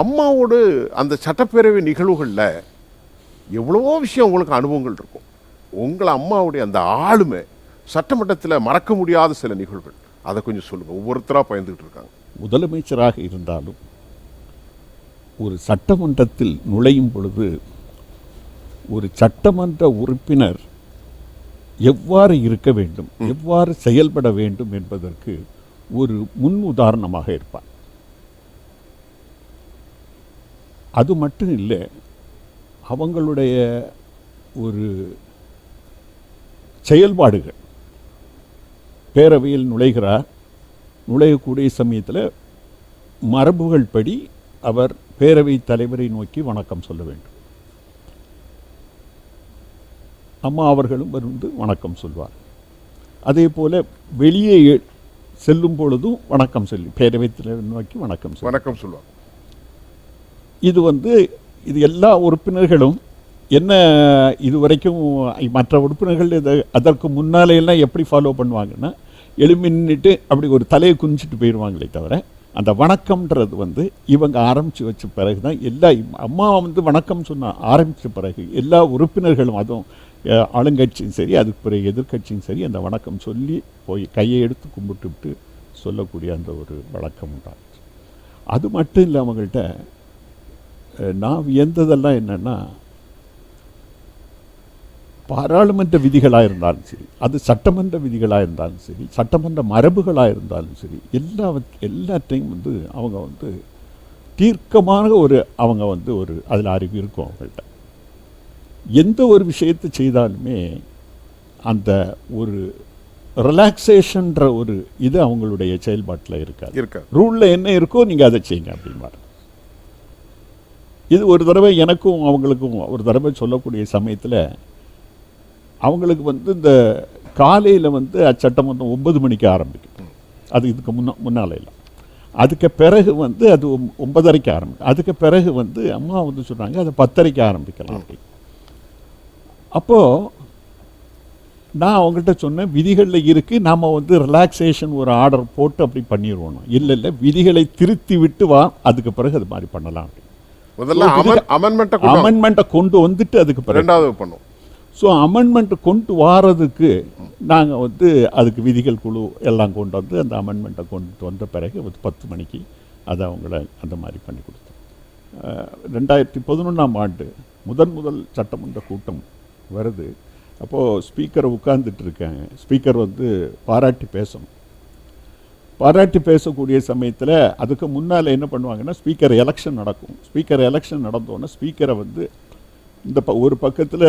அம்மாவோடு அந்த சட்டப்பேரவை நிகழ்வுகளில் எவ்வளவோ விஷயம் உங்களுக்கு அனுபவங்கள் இருக்கும். உங்களை அம்மாவுடைய அந்த ஆளுமை சட்டமன்றத்தில் மறக்க முடியாத சில நிகழ்வுகள். அதை கொஞ்சம் சொல்லுங்கள் ஒவ்வொருத்தராக பயந்துக்கிட்டு இருக்காங்க. முதலமைச்சராக இருந்தாலும் ஒரு சட்டமன்றத்தில் நுழையும் பொழுது ஒரு சட்டமன்ற உறுப்பினர் எவ்வாறு இருக்க வேண்டும் எவ்வாறு செயல்பட வேண்டும் என்பதற்கு ஒரு முன் உதாரணமாக இருப்பார். அது மட்டும் இல்லை அவங்களுடைய ஒரு செயல்பாடுகள். பேரவையில் நுழைகிறார். நுழையக்கூடிய சமயத்தில் மரபுகள் படி அவர் பேரவை தலைவரை நோக்கி வணக்கம் சொல்ல வேண்டும். அம்மா அவர்களும் வந்து வணக்கம் சொல்வார். அதே போல வெளியே செல்லும் பொழுதும் வணக்கம் சொல்லி பேரவை தலைவர் நோக்கி வணக்கம் வணக்கம் சொல்லுவாங்க இது வந்து இது எல்லா உறுப்பினர்களும் என்ன இது வரைக்கும் மற்ற உறுப்பினர்கள் இதை அதற்கு முன்னாலேயெல்லாம் எப்படி ஃபாலோ பண்ணுவாங்கன்னா எழும்பி அப்படி ஒரு தலையை குனிச்சிட்டு போயிடுவாங்களே தவிர அந்த வணக்கம்ன்றது வந்து இவங்க ஆரம்பித்து வச்ச பிறகு தான் எல்லா அம்மா வந்து வணக்கம் சொன்ன ஆரம்பித்த பிறகு எல்லா உறுப்பினர்களும் அதுவும் ஆளுங்கட்சியும் சரி அதுக்கு பிறகு எதிர்க்கட்சியும் சரி அந்த வணக்கம் சொல்லி போய் கையை எடுத்து கும்பிட்டு விட்டு சொல்லக்கூடிய அந்த ஒரு வழக்கம் உண்டாச்சு. அது மட்டும் இல்லை அவங்கள்ட்ட நான் வியந்ததெல்லாம் என்னன்னா பாராளுமன்ற விதிகளாக இருந்தாலும் சரி அது சட்டமன்ற விதிகளாக இருந்தாலும் சரி சட்டமன்ற மரபுகளாக இருந்தாலும் சரி எல்லா எல்லாத்தையும் வந்து அவங்க வந்து தீர்க்கமான ஒரு அவங்க வந்து ஒரு அதில் அறிவு இருக்கும் அவங்கள்ட்ட. எந்த ஒரு விஷயத்தை செய்தாலுமே அந்த ஒரு ரிலாக்ஸேஷன்ற ஒரு இது அவங்களுடைய செயல்பாட்டில் இருக்காது. இருக்காது. ரூலில் என்ன இருக்கோ நீங்கள் அதை செய்யுங்க அப்படிம்பாரு. இது ஒரு தடவை எனக்கும் அவங்களுக்கும் ஒரு தடவை சொல்லக்கூடிய சமயத்தில் அவங்களுக்கு வந்து இந்த காலையில் வந்து அச்சட்டமன்றம் ஒன்பது மணிக்கு ஆரம்பிக்கும். அது இதுக்கு முன்ன முன்னால இல்லை. அதுக்கு பிறகு வந்து அது ஒன்பதரைக்கு ஆரம்பிக்கும். அதுக்கு பிறகு வந்து அம்மா வந்து சொல்கிறாங்க அதை பத்தரைக்கு ஆரம்பிக்கலாம். அப்படி அப்போது நான் அவங்கள்ட்ட சொன்னேன் விதிகளில் இருக்குது நாம் வந்து ரிலாக்ஸேஷன் ஒரு ஆர்டர் போட்டு அப்படி பண்ணிடுவோம் இல்லை இல்லை. விதிகளை திருத்தி விட்டு வா. அதுக்கு பிறகு அது மாதிரி பண்ணலாம். அப்படி முதல்ல அமெண்ட்மெண்ட்டை. அமெண்ட்மெண்ட்டை கொண்டு வந்துட்டு அதுக்கு ரெண்டாவது பண்ணும் ஸோ அமெண்ட்மெண்ட் கொண்டு வாரதுக்கு நாங்கள் வந்து அதுக்கு விதிகள் குழு எல்லாம் கொண்டு வந்து அந்த அமெண்ட்மெண்ட்டை கொண்டு வந்த பிறகு ஒரு பத்து மணிக்கு அதை அவங்கள அந்த மாதிரி பண்ணி கொடுத்தோம். ரெண்டாயிரத்தி பதினொன்றாம் ஆண்டு முதன் முதல் சட்டமன்ற கூட்டம் வருது. அப்போது ஸ்பீக்கரை உட்கார்ந்துட்டு இருக்காங்க ஸ்பீக்கர் வந்து பாராட்டி பேசணும். பாராட்டி பேசக்கூடிய சமயத்தில் அதுக்கு முன்னால் என்ன பண்ணுவாங்கன்னா ஸ்பீக்கர் எலெக்ஷன் நடக்கும். ஸ்பீக்கர் எலெக்ஷன் நடந்தோன்னே ஸ்பீக்கரை வந்து இந்த ப ஒரு பக்கத்தில்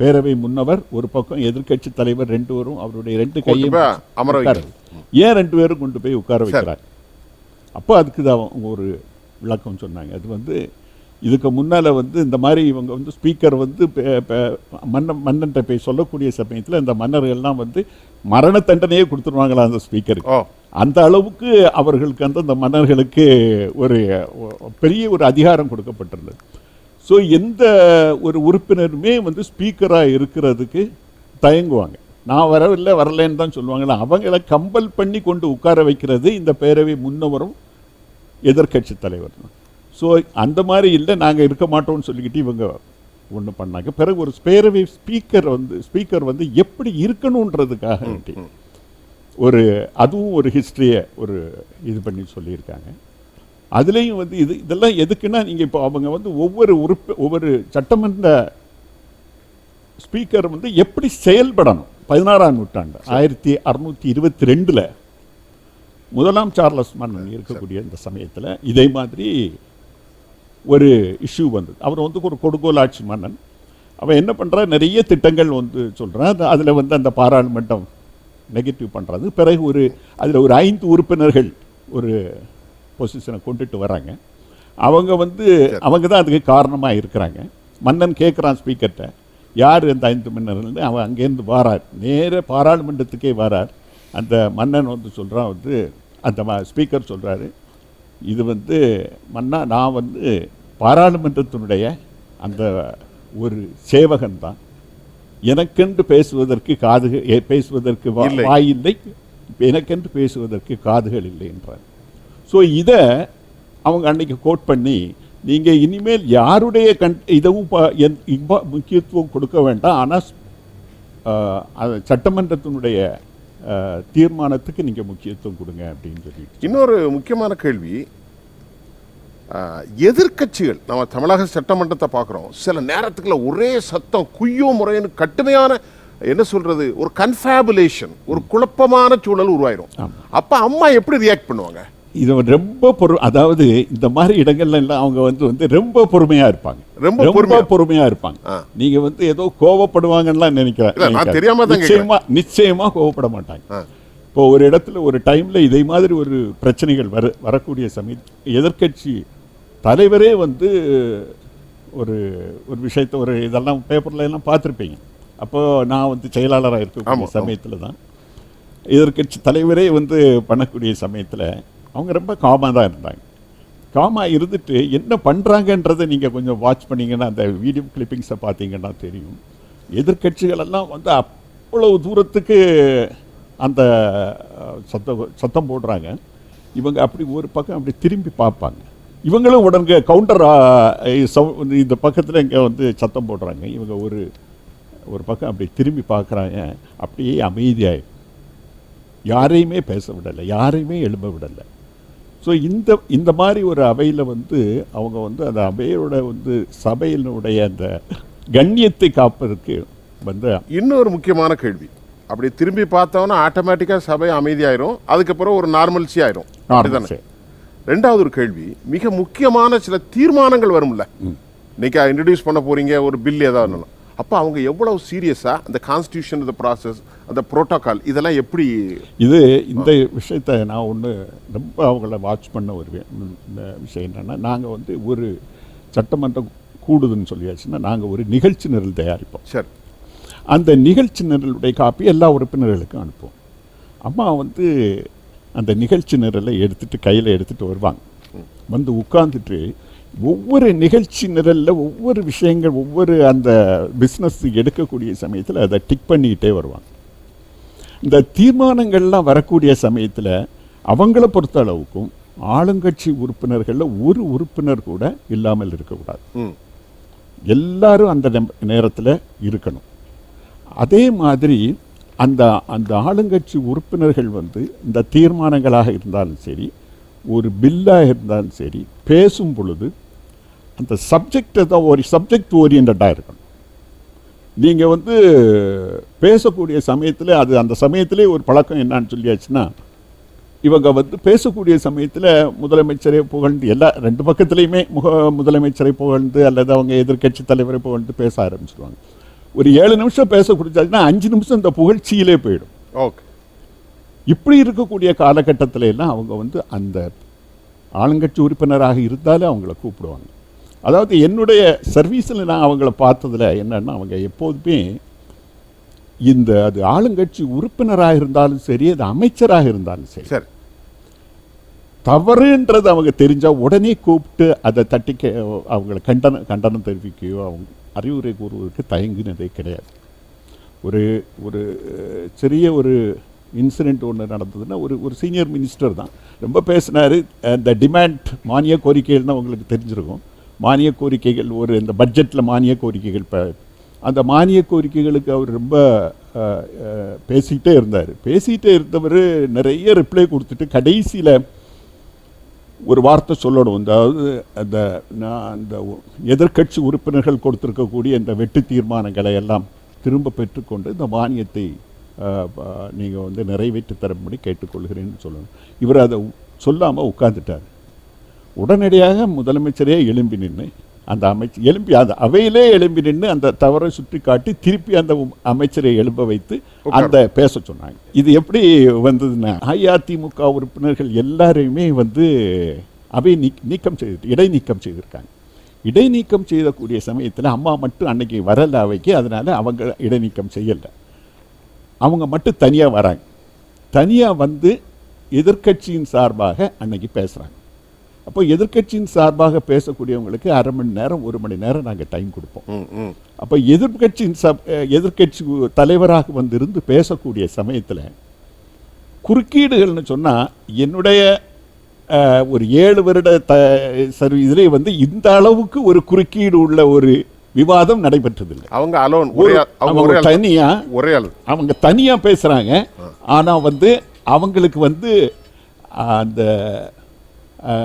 பேரவை முன்னவர் ஒரு பக்கம் எதிர்க்கட்சி தலைவர் ரெண்டு பேரும் அவருடைய ரெண்டு கையும் அமர. ஏன் ரெண்டு பேரும் கொண்டு போய் உட்கார வைக்கிறாங்க அப்போ அதுக்கு தான் ஒரு விளக்கம் சொன்னாங்க. அது வந்து இதுக்கு முன்னால் வந்து இந்த மாதிரி இவங்க வந்து ஸ்பீக்கர் வந்து மன்னன் மன்னன்ட்ட போய் சொல்லக்கூடிய சமயத்தில் இந்த மன்னர்கள்லாம் வந்து மரண தண்டனையே கொடுத்துருவாங்களா அந்த ஸ்பீக்கருக்கு அந்த அளவுக்கு அவர்களுக்கு அந்த மன்னர்களுக்கு ஒரு பெரிய ஒரு அதிகாரம் கொடுக்கப்பட்டிருந்தது ஸோ எந்த ஒரு உறுப்பினருமே வந்து ஸ்பீக்கராக இருக்கிறதுக்கு தயங்குவாங்க. நான் வரவில்லை வரலைன்னு தான் சொல்லுவாங்களா அவங்கள கம்பல் பண்ணி கொண்டு உட்கார வைக்கிறது இந்த பேரவை முன்னவரும் எதிர்க்கட்சி தலைவர் தான். ஸோ அந்த மாதிரி இல்லை நாங்கள் இருக்க மாட்டோம்னு சொல்லிக்கிட்டு இவங்க ஒன்று பண்ணாங்க. பிறகு ஒரு பேரவை ஸ்பீக்கர் வந்து ஸ்பீக்கர் வந்து எப்படி இருக்கணுன்றதுக்காக ஒரு அதுவும் ஒரு ஹிஸ்ட்ரியை ஒரு இது பண்ணி சொல்லியிருக்காங்க. அதுலேயும் வந்து இது இதெல்லாம் எதுக்குன்னா நீங்கள் இப்போ அவங்க வந்து ஒவ்வொரு உறுப்பு ஒவ்வொரு சட்டமன்ற ஸ்பீக்கர் வந்து எப்படி செயல்படணும்? பதினாறாம் நூற்றாண்டு ஆயிரத்தி அறுநூத்தி இருபத்தி ரெண்டில் முதலாம் சார்லஸ் மன்னன் இருக்கக்கூடிய இந்த சமயத்தில் இதே மாதிரி ஒரு இஷ்யூ வந்தது. அவர் வந்து ஒரு கொடுங்கோல் ஆட்சி மன்னன். அவன் என்ன பண்ணுறா நிறைய திட்டங்கள் வந்து சொல்கிறான் அதில் வந்து அந்த பாராளுமன்றம் நெகட்டிவ் பண்ணுறது பிறகு ஒரு அதில் ஒரு ஐந்து உறுப்பினர்கள் ஒரு பொசிஷனை கொண்டுட்டு வராங்க. அவங்க வந்து அவங்க தான் அதுக்கு காரணமாக இருக்கிறாங்க. மன்னன் கேட்குறான் ஸ்பீக்கர்கிட்ட யார் அந்த ஐந்து மன்னர்கள் அவன் அங்கேருந்து வாரார். நேர பாராளுமன்றத்துக்கே வாரார். அந்த மன்னன் வந்து சொல்கிறான் வந்து அந்த ஸ்பீக்கர் சொல்கிறாரு இது வந்து மன்னா நான் வந்து பாராளுமன்றத்தினுடைய அந்த ஒரு சேவகன் தான் எனக்கென்று பேசுவதற்கு காதுகள் பேசுவதற்கு. வாய் இல்லை. எனக்கென்று பேசுவதற்கு காதுகள் இல்லை என்றார். ஸோ இதை அவங்க அன்னைக்கு கோட் பண்ணி நீங்க இனிமேல் யாருடைய கண் இதுவும் முக்கியத்துவம் கொடுக்க வேண்டாம். ஆனால் சட்டமன்றத்தினுடைய தீர்மானத்துக்கு நீங்க முக்கியத்துவம் கொடுங்க அப்படின்னு சொல்லிட்டு இன்னொரு முக்கியமான கேள்வி எதிர்க்கட்சிகள் நம்ம தமிழக சட்டமன்றத்தை பார்க்குறோம் சில நேரத்துக்குள்ள ஒரே சத்தம் குய்யோ முறைன்னு கடுமையான என்ன சொல்றது ஒரு கன்ஃபேபுலேஷன் ஒரு குழப்பமான சூழல் உருவாயிரும். அப்ப அம்மா எப்படி ரியாக்ட் பண்ணுவாங்க? இது ரொம்ப பொறு அதாவது இந்த மாதிரி இடங்கள்ல எல்லாம் அவங்க வந்து வந்து ரொம்ப பொறுமையா இருப்பாங்க ரொம்ப பொறுமையா. பொறுமையா இருப்பாங்க. நீங்க வந்து ஏதோ கோவப்படுவாங்கன்னு நினைக்கிறேன். தெரியாம நிச்சயமா நிச்சயமா கோவப்பட மாட்டாங்க. இப்போ ஒரு இடத்துல ஒரு டைம்ல இதே மாதிரி ஒரு பிரச்சனைகள் வர வரக்கூடிய சமய எதிர்க்கட்சி தலைவரே வந்து ஒரு ஒரு விஷயத்தை ஒரு இதெல்லாம் பேப்பர்ல எல்லாம் பார்த்துருப்பீங்க அப்போ நான் வந்து செயலாளராக இருக்கக்கூடிய. சமயத்தில் தான் எதிர்க்கட்சி தலைவரே வந்து பண்ணக்கூடிய சமயத்தில் அவங்க ரொம்ப காமாக தான் இருந்தாங்க. காமாக இருந்துட்டு என்ன பண்ணுறாங்கன்றதை நீங்கள் கொஞ்சம் வாட்ச் பண்ணிங்கன்னா அந்த வீடியோ கிளிப்பிங்ஸை பார்த்தீங்கன்னா தெரியும். எதிர்கட்சிகளெல்லாம் வந்து அவ்வளவு தூரத்துக்கு அந்த சத்தம் சத்தம் போடுறாங்க. இவங்க அப்படி ஒரு பக்கம் அப்படி திரும்பி பார்ப்பாங்க. இவங்களும் உடனே கவுண்டர் இந்த பக்கத்தில் இங்கே வந்து சத்தம் போடுறாங்க. இவங்க ஒரு ஒரு பக்கம் அப்படி திரும்பி பார்க்குறாங்க. அப்படியே அமைதியாயிடும் யாரையுமே பேச விடலை. யாரையுமே எழும்ப விடலை. ஸோ இந்த இந்த மாதிரி ஒரு அவையில் வந்து அவங்க வந்து அந்த அவையோட வந்து சபையினுடைய அந்த கண்ணியத்தை காப்பதற்கு வந்து இன்னொரு முக்கியமான கேள்வி. அப்படி திரும்பி பார்த்தோன்னா ஆட்டோமேட்டிக்கா சபை அமைதியாயிரும். அதுக்கப்புறம் ஒரு நார்மல்சி ஆயிரும். அப்படிதானே? ரெண்டாவது ஒரு கேள்வி மிக முக்கியமான சில தீர்மானங்கள் வரும்ல. இன்னைக்கு இன்ட்ரடியூஸ் பண்ண போறீங்க ஒரு பில் ஏதாவது. அப்ப அவங்க எவ்வளவு சீரியஸா அந்த கான்ஸ்டியூஷன் இந்த ப்ராசஸ் அந்த புரோட்டோகால் இதெல்லாம் எப்படி இது இந்த விஷயத்தை நான் ஒன்று ரொம்ப அவங்கள வாட்ச் பண்ண ஒரு விஷயம் என்னென்னா நாங்கள் வந்து ஒரு சட்டமன்றம் கூடுதுன்னு சொல்லியாச்சுன்னா நாங்கள் ஒரு நிகழ்ச்சி நிரல் தயாரிப்போம். சரி. அந்த நிகழ்ச்சி நிரலுடைய காப்பி எல்லா உறுப்பினர்களுக்கும் அனுப்புவோம். அம்மா வந்து அந்த நிகழ்ச்சி நிரலை எடுத்துட்டு கையில் எடுத்துட்டு வருவாங்க. வந்து உட்கார்ந்துட்டு ஒவ்வொரு நிகழ்ச்சி நிரலில் ஒவ்வொரு விஷயங்கள் ஒவ்வொரு அந்த பிஸ்னஸ் எடுக்கக்கூடிய சமயத்தில் அதை டிக் பண்ணிக்கிட்டே வருவாங்க. இந்த தீர்மானங்கள்லாம் வரக்கூடிய சமயத்தில் அவங்கள பொறுத்த அளவுக்கும் ஆளுங்கட்சி உறுப்பினர்களில் ஒரு உறுப்பினர் கூட இல்லாமல் இருக்கக்கூடாது. எல்லாரும் அந்த நேரத்தில் இருக்கணும். அதே மாதிரி அந்த அந்த ஆளுங்கட்சி உறுப்பினர்கள் வந்து இந்த தீர்மானங்களாக இருந்தாலும் சரி ஒரு பில்லாக இருந்தாலும் சரி பேசும் பொழுது அந்த சப்ஜெக்ட் தான் ஒரு சப்ஜெக்ட் ஓரியன்டாக இருக்கணும். நீங்கள் வந்து பேசக்கூடிய சமயத்தில் அது அந்த சமயத்திலே ஒரு பழக்கம் என்னான்னு சொல்லியாச்சுன்னா இவங்க வந்து பேசக்கூடிய சமயத்தில் முதலமைச்சரை புகழ்ந்து எல்லா ரெண்டு பக்கத்துலேயுமே முக முதலமைச்சரை புகழ்ந்து அல்லது அவங்க எதிர்க்கட்சி தலைவரை புகழ்ந்து பேச ஆரம்பிச்சிடுவாங்க ஒரு ஏழு நிமிஷம் பேச கொடுத்தாச்சுன்னா அஞ்சு நிமிஷம் இந்த புகழ்ச்சியிலே போயிடும். ஓகே. இப்படி இருக்கக்கூடிய காலகட்டத்தில் எல்லாம் அவங்க வந்து அந்த ஆளுங்கட்சி உறுப்பினராக இருந்தாலும் அவங்கள கூப்பிடுவாங்க. அதாவது என்னுடைய சர்வீஸில் நான் அவங்கள பார்த்ததுல என்னன்னா அவங்க எப்போதுமே இந்த அது ஆளுங்கட்சி உறுப்பினராக இருந்தாலும் சரி அது அமைச்சராக இருந்தாலும் சரி சரி. தவறுன்றது அவங்க தெரிஞ்சா உடனே கூப்பிட்டு அதை தட்டி கே- அவங்கள கண்டனம் கண்டனம் தெரிவிக்கையோ அவங்க அறிவுரை கூறுவதற்கு தயங்கினதே கிடையாது. ஒரு ஒரு சிறிய ஒரு இன்சிடெண்ட் ஒன்று நடந்ததுன்னா ஒரு ஒரு சீனியர் மினிஸ்டர் தான். ரொம்ப பேசினார் இந்த டிமாண்ட் மானிய கோரிக்கைகள்னு உங்களுக்கு தெரிஞ்சிருக்கும். மானிய கோரிக்கைகள் ஒரு இந்த பட்ஜெட்டில் மானிய கோரிக்கைகள் இப்போ அந்த மானிய கோரிக்கைகளுக்கு அவர் ரொம்ப பேசிக்கிட்டே இருந்தார். பேசிக்கிட்டே இருந்தவர் நிறைய ரிப்ளை கொடுத்துட்டு கடைசியில் ஒரு வார்த்தை சொல்லணும். அதாவது அந்த நான் அந்த எதிர்க்கட்சி உறுப்பினர்கள் கொடுத்துருக்கக்கூடிய இந்த வெட்டு தீர்மானங்களை எல்லாம் திரும்ப பெற்றுக்கொண்டு இந்த மானியத்தை நீங்கள் வந்து நிறைவேற்றி தரும்படி கேட்டுக்கொள்கிறேன்னு சொல்லணும். இவர் அதை சொல்லாமல் உட்காந்துட்டார் உடனடியாக முதலமைச்சரே எழும்பி நின்று அந்த அமைச்சர் எழும்பி அந்த அவையிலே எழும்பி நின்று அந்த தவறை சுட்டி காட்டி திருப்பி அந்த அமைச்சரை எழும்ப வைத்து அந்த பேச சொன்னாங்க. இது எப்படி வந்ததுன்னா அஇஅதிமுக உறுப்பினர்கள் எல்லாரையுமே வந்து அவை நீக் நீக்கம் செய்து இடைநீக்கம் செய்திருக்காங்க. இடைநீக்கம் செய்யக்கூடிய சமயத்தில் அம்மா மட்டும் அன்னைக்கு வரல அவைக்கு அதனால அவங்க இடைநீக்கம் செய்யலை. அவங்க மட்டும் தனியாக வராங்க. தனியாக வந்து எதிர்க்கட்சியின் சார்பாக அன்னைக்கு பேசுகிறாங்க அப்போ எதிர்க்கட்சியின் சார்பாக பேசக்கூடியவங்களுக்கு அரை மணி நேரம் ஒரு மணி நேரம் நாங்கள் டைம் கொடுப்போம். அப்போ எதிர்க்கட்சியின் சப் உ- தலைவராக வந்திருந்து பேசக்கூடிய சமயத்தில் குறுக்கீடுகள்னு சொன்னால் என்னுடைய ஒரு ஏழு வருட த சர்வீ இதிலே வந்து இந்த அளவுக்கு ஒரு குறுக்கீடு உள்ள ஒரு விவாதம் நடைபெற்றதில்லை. அவங்க அலோன். அவங்க அவங்க ஒரே ஆள். அவங்க தனியா பேசுறாங்க. ஆனா வந்து அவங்களுக்கு வந்து அந்த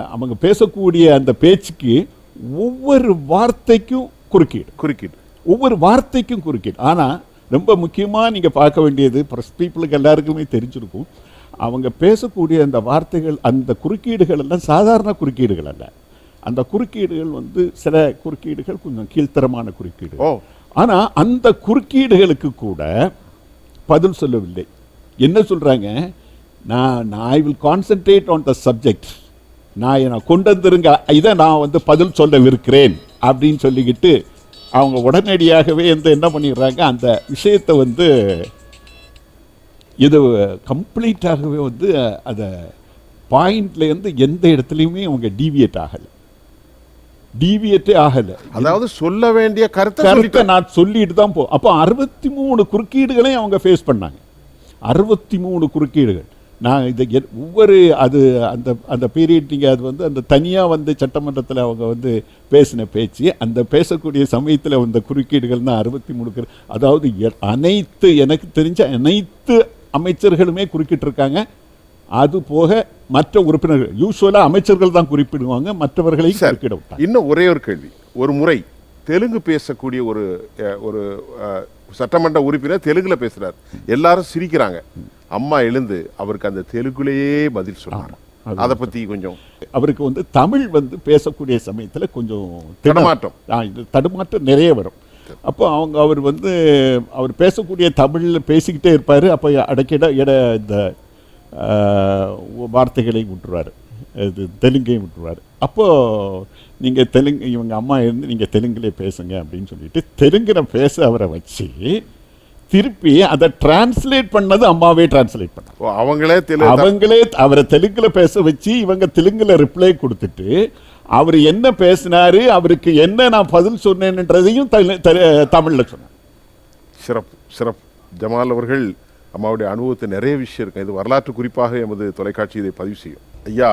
அவங்க பேசக்கூடிய அந்த பேச்சுக்கு ஒவ்வொரு வார்த்தைக்கும் குறுக்கீடு. குறுக்கீடு. ஒவ்வொரு வார்த்தைக்கும் குறுக்கீடு. ஆனா ரொம்ப முக்கியமா நீங்க பார்க்க வேண்டியது ப்ரெஸ் பீப்புளுக்கு எல்லாருக்குமே தெரிஞ்சிருக்கும். அவங்க பேசக்கூடிய அந்த வார்த்தைகள் அந்த குறுக்கீடுகள் எல்லாம் சாதாரண குறுக்கீடுகள் அல்ல. அந்த குறுக்கீடுகள் வந்து சில குறுக்கீடுகள் கொஞ்சம் கீழ்த்தரமான குறுக்கீடு ஓ. ஆனா அந்த குறுக்கீடுகளுக்கு கூட பதில் சொல்லவில்லை. என்ன சொல்றாங்க? நான் I will concentrate on the subject நான் என்னை கொண்டு வந்துருங்க இதை நான் வந்து பதில் சொல்லவிருக்கிறேன் அப்படின்னு சொல்லிக்கிட்டு அவங்க உடனடியாகவே வந்து என்ன பண்ணிடுறாங்க அந்த விஷயத்தை வந்து இது கம்ப்ளீட்டாகவே வந்து அதை பாயிண்ட்லேருந்து எந்த இடத்துலையுமே அவங்க டீவியேட் ஆகலை. டீவியேட்டே ஆகலை. அதாவது சொல்ல வேண்டிய கருத்தை கருத்தை. நான் சொல்லிட்டு தான் போ அப்போ அறுபத்தி மூணு குறுக்கீடுகளையும் அவங்க ஃபேஸ் பண்ணாங்க. அறுபத்தி மூணு குறுக்கீடுகள். நான் இதை ஒவ்வொரு அது அந்த அந்த பீரியட் நீங்கள் அது வந்து அந்த தனியாக வந்து சட்டமன்றத்தில் அவங்க வந்து பேசின பேச்சு அந்த பேசக்கூடிய சமயத்தில் வந்த குறுக்கீடுகள் தான் அறுபத்தி மூணு அதாவது அனைத்து எனக்கு தெரிஞ்ச அனைத்து அமைச்சர்களுமே குறுக்கிட்டிருக்காங்க. அது போக மற்ற உறுப்பினர்கள் யூஸ்வலாக அமைச்சர்கள் தான் குறிப்பிடுவாங்க மற்றவர்களையும். குறுக்கிட இன்னும் ஒரே ஒரு கேள்வி. ஒரு முறை தெலுங்கு பேசக்கூடிய ஒரு ஒரு சட்டமன்ற உறுப்பினர் தெலுங்குல பேசுறார். எல்லாரும் சிரிக்கிறாங்க. அம்மா எழுந்து அவருக்கு அந்த தெலுங்குலயே பதில் சொன்னார் அது பத்தி கொஞ்சம் அவருக்கு வந்து தமிழ் வந்து பேசக்கூடிய சமயத்தில் கொஞ்சம் தடுமாற்றம். தடுமாற்றம் நிறைய வரும். அப்போ அவங்க அவர் வந்து அவர் பேசக்கூடிய தமிழில் பேசிக்கிட்டே இருப்பார். அப்போ அடக்கிட இட இந்த வார்த்தைகளை விட்டுருவார் இது தெலுங்கையும் விட்டுருவார். அப்போது நீங்கள் தெலுங்கு இவங்க அம்மா இருந்து நீங்கள் தெலுங்குலே பேசுங்க அப்படின்னு சொல்லிட்டு தெலுங்குல பேச அவரை வச்சு திருப்பி அதை டிரான்ஸ்லேட் பண்ணது அம்மாவே டிரான்ஸ்லேட் பண்ணாங்க. ஓ, அவங்களே அவங்களே அவரை தெலுங்குல பேச வச்சு இவங்க தெலுங்குல ரிப்ளை கொடுத்துட்டு அவர் என்ன பேசினாரு அவருக்கு என்ன நான் பதில் சொன்னேன்றதையும் தமிழ்ல சொன்னார் சிறப்பு சிறப்பு. ஜமால் அவர்கள் அம்மாவுடைய அனுபவத்தை நிறைய விஷயம் இருக்கு. இது வரலாற்று குறிப்பாக எமது தொலைக்காட்சி இதை பதிவு செய்யும். ஐயா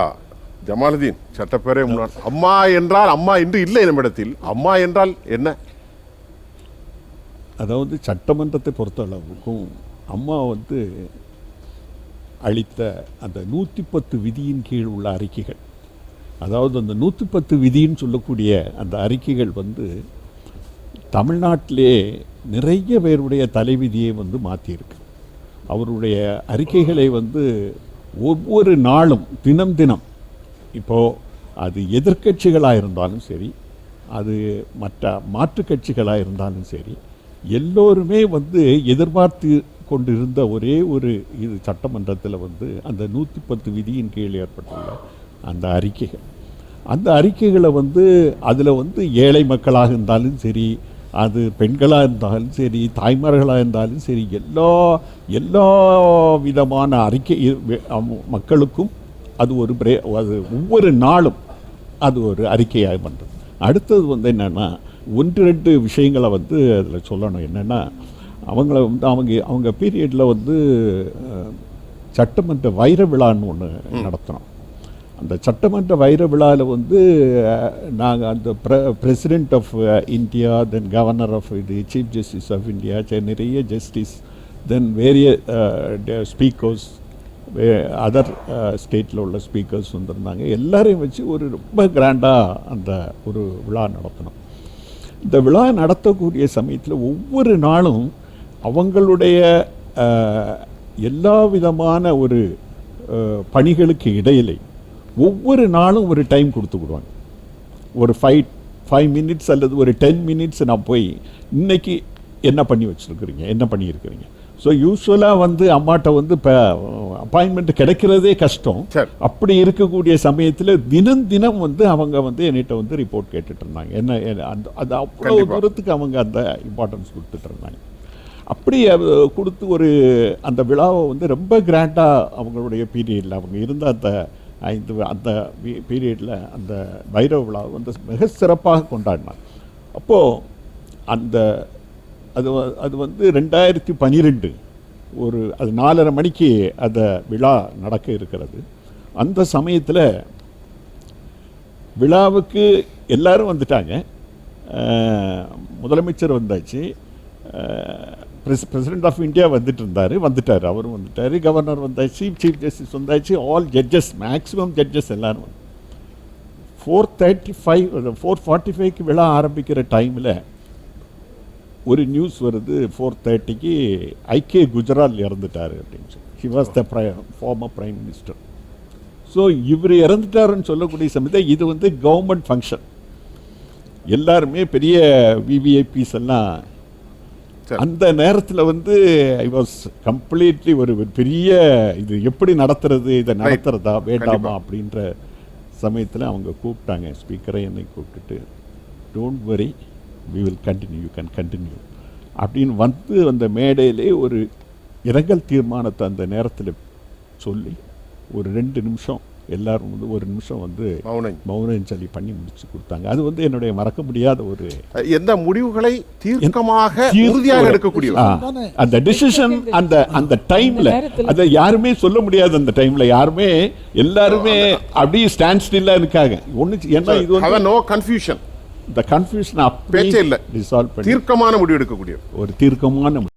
ஜமாலுதீன் சட்டப்பேரவை முன்னாள். அம்மா என்றால் அம்மா இன்று இல்லை நம்மிடத்தில். அம்மா என்றால் என்ன? அதாவது சட்டமன்றத்தை பொறுத்த அளவுக்கும் அம்மா வந்து அளித்த அந்த நூற்றி பத்து விதியின் கீழ் உள்ள அறிக்கைகள். அதாவது அந்த நூற்றி பத்து விதின்னு சொல்லக்கூடிய அந்த அறிக்கைகள் வந்து தமிழ்நாட்டிலே நிறைய பேருடைய தலைவிதியை வந்து மாற்றியிருக்கு அவருடைய அறிக்கைகளை வந்து ஒவ்வொரு நாளும் தினம் தினம் இப்போது அது எதிர்க்கட்சிகளாக இருந்தாலும் சரி அது மற்ற மாற்று கட்சிகளாக இருந்தாலும் சரி எல்லோருமே வந்து எதிர்பார்த்து கொண்டிருந்த ஒரே ஒரு இது சட்டமன்றத்தில் வந்து அந்த நூற்றி பத்து விதியின் கீழ் ஏற்பட்டுள்ள அந்த அறிக்கைகள். அந்த அறிக்கைகளை வந்து அதில் வந்து ஏழை மக்களாக இருந்தாலும் சரி அது பெண்களாக இருந்தாலும் சரி தாய்மார்களாக இருந்தாலும் சரி எல்லா எல்லா விதமான அறிக்கை மக்களுக்கும் அது ஒரு பிரே அது ஒவ்வொரு நாளும் அது ஒரு அறிக்கையாக பண்ணுறது அடுத்தது வந்து என்னென்னா ஒன்று ரெண்டு விஷயங்களை வந்து அதில் சொல்லணும். என்னென்னா அவங்கள வந்து அவங்க அவங்க பீரியடில் வந்து சட்டமன்ற வைர விழான்னு ஒன்று நடத்தினோம் அந்த சட்டமன்ற வைர விழாவில் வந்து நாங்கள் அந்த ப்ர president of India then governor of இது சீஃப் ஜஸ்டிஸ் ஆஃப் இந்தியா நிறைய justice then various speakers other ஸ்டேட்டில் உள்ள ஸ்பீக்கர்ஸ் வந்திருந்தாங்க. எல்லாரையும் வச்சு ஒரு ரொம்ப கிராண்டாக அந்த ஒரு விழா நடத்தினோம் இந்த விழா நடத்தக்கூடிய சமயத்தில் ஒவ்வொரு நாளும் அவங்களுடைய எல்லா விதமான ஒரு பணிகளுக்கு இடையிலே ஒவ்வொரு நாளும் ஒரு டைம் கொடுத்துக்கிடுவாங்க ஒரு ஃபைவ் ஃபைவ் மினிட்ஸ் அல்லது ஒரு டென் மினிட்ஸ் நான் போய் இன்னைக்கு என்ன பண்ணி வச்சுருக்குறீங்க? என்ன பண்ணியிருக்கிறீங்க? ஸோ யூஸ்வலாக வந்து அம்மாட்ட வந்து இப்போ அப்பாயின்மெண்ட் கிடைக்கிறதே கஷ்டம். அப்படி இருக்கக்கூடிய சமயத்தில் தினம் தினம் வந்து அவங்க வந்து என்கிட்ட வந்து ரிப்போர்ட் கேட்டுட்டு இருந்தாங்க என்ன அந்த அது அவ்வளோ. தூரத்துக்கு அவங்க அந்த இம்பார்ட்டன்ஸ் கொடுத்துட்டு இருந்தாங்க அப்படி கொடுத்து ஒரு அந்த விழாவை வந்து ரொம்ப கிராண்டாக அவங்களுடைய பீரியடில் அவங்க இருந்த அந்த ஐந்து அந்த பீரியடில் அந்த வைரவ விழாவை வந்து மிக சிறப்பாக கொண்டாடினாங்க அப்போது அந்த அது அது வந்து ரெண்டாயிரத்தி பன்னிரெண்டு ஒரு அது நாலரை மணிக்கு அந்த விழா நடக்க இருக்கிறது. அந்த சமயத்தில் விழாவுக்கு எல்லாரும் வந்துட்டாங்க. முதலமைச்சர் வந்தாச்சு. பிரசிடென்ட் ஆஃப் இந்தியா வந்துட்டு இருந்தார் வந்துட்டார். அவரும் வந்துட்டார் கவர்னர் வந்தாச்சு சீஃப் ஜஸ்டிஸ் வந்தாச்சு ஆல் ஜட்ஜஸ் மேக்ஸிமம் ஜட்ஜஸ் எல்லாரும் four thirty five four forty ஃபைவ்க்கு விழா ஆரம்பிக்கிற டைமில் ஒரு நியூஸ் வருது ஃபோர் தேர்ட்டிக்கு ஐகே குஜரால் இறந்துட்டார் அப்படின்னு சொல்லி. He was the former prime minister so இவர் இறந்துட்டாருன்னு சொல்லக்கூடிய சமயத்தில் இது வந்து கவர்மெண்ட் ஃபங்க்ஷன் எல்லாருமே பெரிய விவிஐபிஸ் எல்லாம். அந்த நேரத்தில் வந்து ஐ வாஸ் கம்ப்ளீட்லி ஒரு பெரிய இது எப்படி நடத்துறது இதை நடத்துறதா வேண்டாமா. அப்படின்ற சமயத்தில் அவங்க கூப்பிட்டாங்க. ஸ்பீக்கரை என்னை கூப்பிட்டுட்டு don't worry we will continue you can continue அப்படின்னு வந்து அந்த மேடையிலே ஒரு இரங்கல் தீர்மானத்தை அந்த நேரத்தில் சொல்லி ஒரு ரெண்டு நிமிஷம் எல்லாரும் வந்து ஒரு நிமிஷம் வந்து மௌனம். மௌனாஞ்சலி பண்ணி முடிச்சு கொடுத்தாங்க. அது வந்து என்னுடைய மறக்க முடியாத ஒரு எந்த முடிவுகளை தீர்க்கமாக தீர்க்க- உறுதியாக எடுக்கக்கூடியவர். ஆ, அந்த டிசிஷன் அந்த அந்த டைம்ல அதை யாருமே சொல்ல முடியாது அந்த டைம்ல யாருமே எல்லாருமே அப்படியே ஸ்டாண்ட் ஸ்டில்லா இருக்காங்க. ஒண்ணு ஏன்னா இது வந்து நோ கன்ஃபியூஷன் இந்த கன்ஃபியூஷன் பேச்சே இல்ல. ரிசால்வ் பண்ணி தீர்க்கமான முடிவு எடுக்கக்கூடியவர் ஒரு தீர்க்கமான